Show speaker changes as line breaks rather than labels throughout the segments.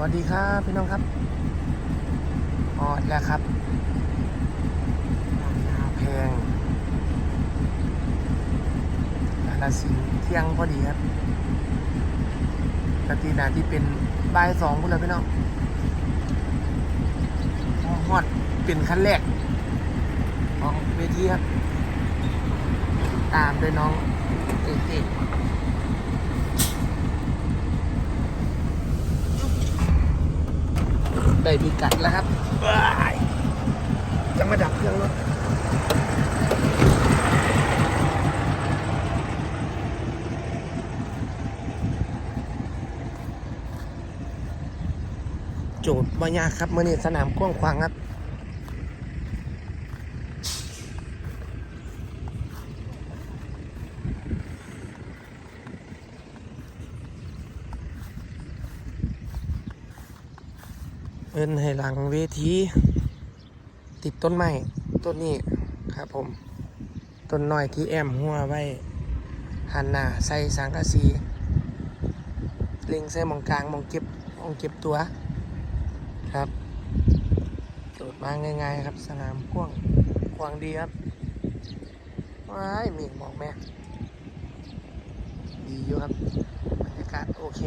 วัสดีครับพี่น้องครับออดแล้วครับราคาแพงกาลสินเที่ยงพอดีครับปกตินาที่เป็นบ่ายสองพุ่นเลยพี่น้องฮอดเป็นขั้นแรกของเวทีครับ ตามโดยน้องเอก ได้พิกัดแล้วครับว้ายจะมาดับเครื่องรถโจทย์บายากครับเมื่อนี้สนามกว้างขวางครับ นให้หลังเวทีติดต้นไม้ต้นนี้ครับผม ต้นน้อยที่แอมหัวไว้หันหน้าใส่สังกะสีเล็งใส่มองกลางมองเก็บมองเก็บตัวครับโจทย์มาง่ายๆครับสนามกว้างกวางดีครับว้ายมีหมอกแม่ดีอยู่ครับบรรยากาศโอเค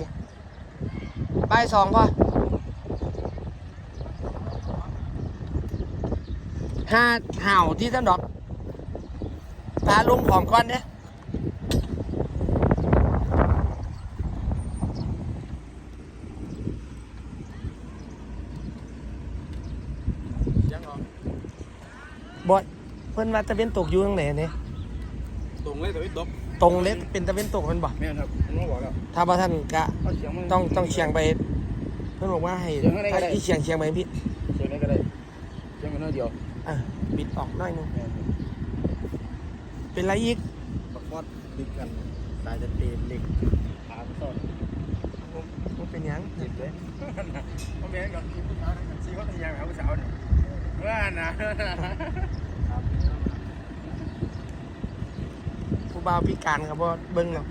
บ่ายสองพอ ห้าห่าวที่ท่านดอกพาลงของก่อนเนี่ย
ยังเหรอบ
อยเพิ่นว่าตะเวนตกอยู่ตรงไหนเนี่ย
ตรงเลยแต่ไม่ตก
ตรงเล็เป็นตะเวนตกมันบ่
แม่นครับผมต้องบอกแล้ว
ถ้าว่าท่านกะ
เอาเสียงมัน
ต้องต้องเชียงไป เพิ่นบอกว่าให้
เชียงอะไรก็
ถ้า
ได้
ที่เชียงเชียงไปพี่
เสียงนี้ก็ได้เสียงมันน้อยเดียว
อะบิดออกหน่อยหนึง
แม่น
เป็นไรอีก
ประคอดติดกันสายจะเตะเหล็กขาต้น
มันเป็นหยัง
เจ็บเลยพ่อแม่ก่อนกินผู้สาวนั่นซีเขาตียางหาผู้สาวนี่เมื่อนะ
ผู้บ่าวพิการครับบ่เบิ่งหรอก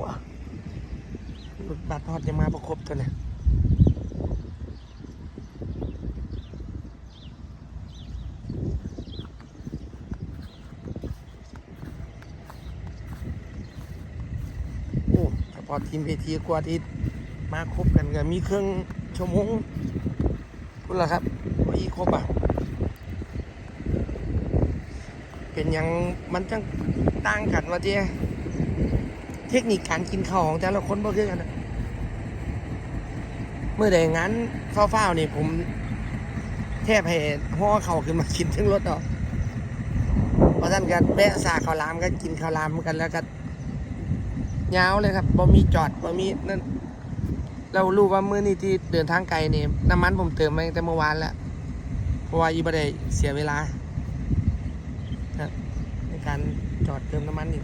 ว้ารถบัสฮอดจะมาประครบตัวเนี่ยโอ้เฉพาะทีมเวทีกว่าที่มาครบกันก็มีเครื่องชั่วโมงพุ่นละครับว่าอีครบอะเป็นหยังมันจังต่างกันว่าเจ้เทคนิคการกินข้าวของแต่ละคนบ่คือกันนะ มื่อใดงั้นฟ้าๆนี่ผม แทบให้ห่อเข่าขึ้นมากินถึงรถดอกเพราะท่านก็แบะสาข้าวลามก็กินข้าวลามกันแล้วก็ยาวเลยครับบ่มีจอดบ่มีนั่นเรารู้ว่ามื้อนี้ที่เดินทางไกลนี่น้ำมันผมเติมมาตั้งแต่เมื่อวานแล้วเพราะว่าอีบ่ได้เสียเวลาในการจอดเติมน้ำมันนี่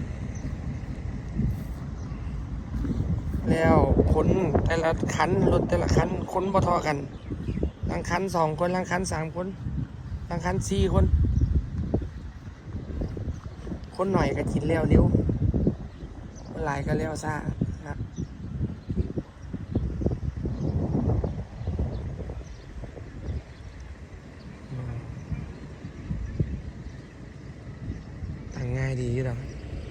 แล้วคนแต่ละคันรถแต่ละคันคนบ่ทอกันบางคันสองคนบางคันสามคนบางคันสี่คน คนหน่อยก็กินเร็วเร็วหลายก็เลี้ยวซ่าครับตั้งง่ายดีอยู่ดอก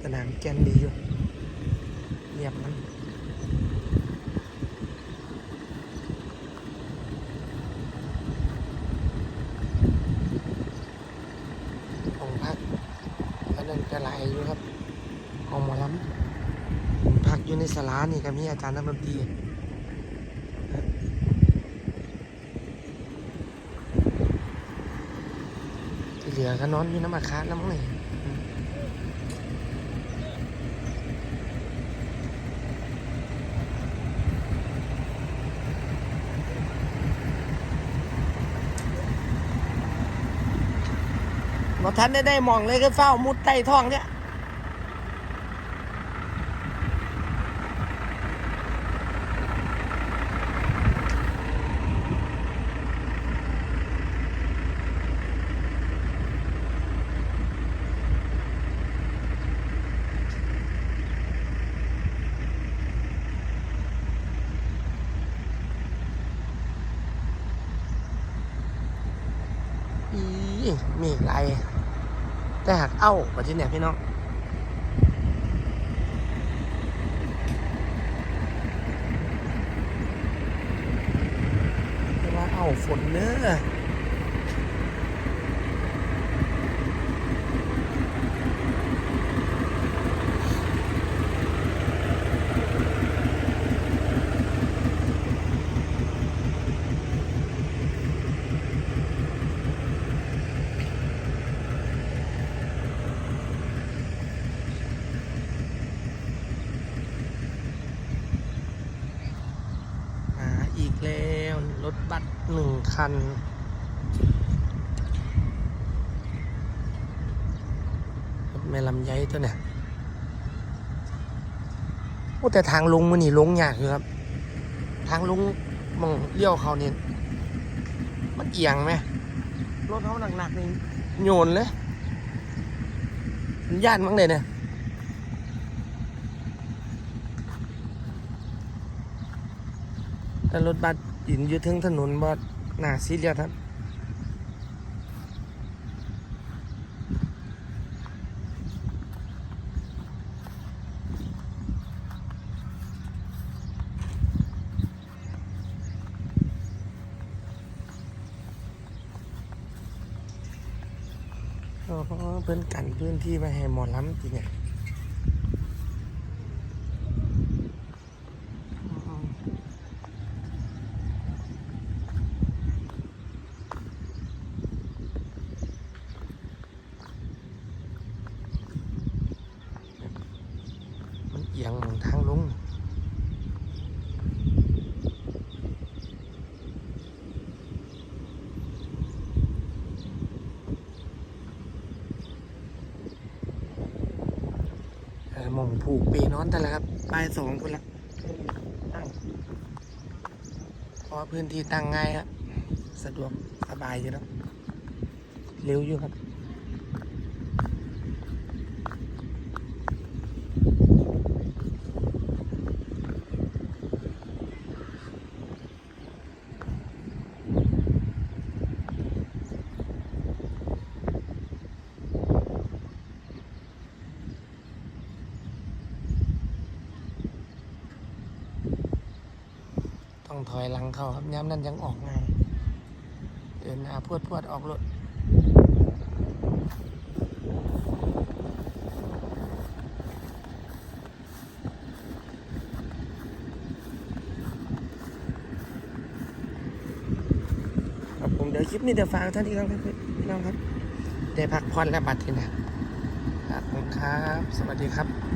สนามแกนดีอยู่เรียบมันของพักอันนั้นก็ห ลายอยู่ครับของหมอลำพักอยู่ในสลานี่ก็มีอาจารย์นักดนตรีที่เหลือก็นอนอยู่น้ำอาคารน้ำมั้งนี่ บ่ท่านได้ได้มองเลยก็เฝ้ามุดใต้ท้องเนี่ยอีมีอะไร แต่หากเอ้าประเทศเนี่ยพี่น้องเวลาเอ้าฝนเนื้อมาอีกแล้วรถบัส หนึ่งคัน แม่ลำไยตัวเนี่ยโอ้แต่ทางลงมันนี่ลงยากอยู่ครับ ทางลงมองเลี้ยวเขาเนี่ยมันเอียงไหมรถเขาหนักๆนี่โยนเลยมันยานมั้งเลยเนี่ยแต่รถบัส ยืนอยู่ทึงถนนบ่หนาซีเรียสครับอ๋อเพิ่อนกันพื้นที่ไว้ให้หมอลำจริงเนี่ยอืมมันเอียงหมองทางลงมองผูกปีนอนแต่ละครับปลายสองคนละเพราะพื้นที่ตั้งง่ายครับ สะดวกสบายอยู่แล้วเร็วอยู่ครับ ต้องถอยหลังเขาครับย้ำนั่นยังออกง่ายเดินหน้าพวดพวดออกรถครับผมเดี๋ยวคลิปนี้เดี๋ยวฝากท่านที่ครับพี่น้องครับ ได้พักผ่อนและบัตรที่นะขอบคุณครับ สวัสดีครับ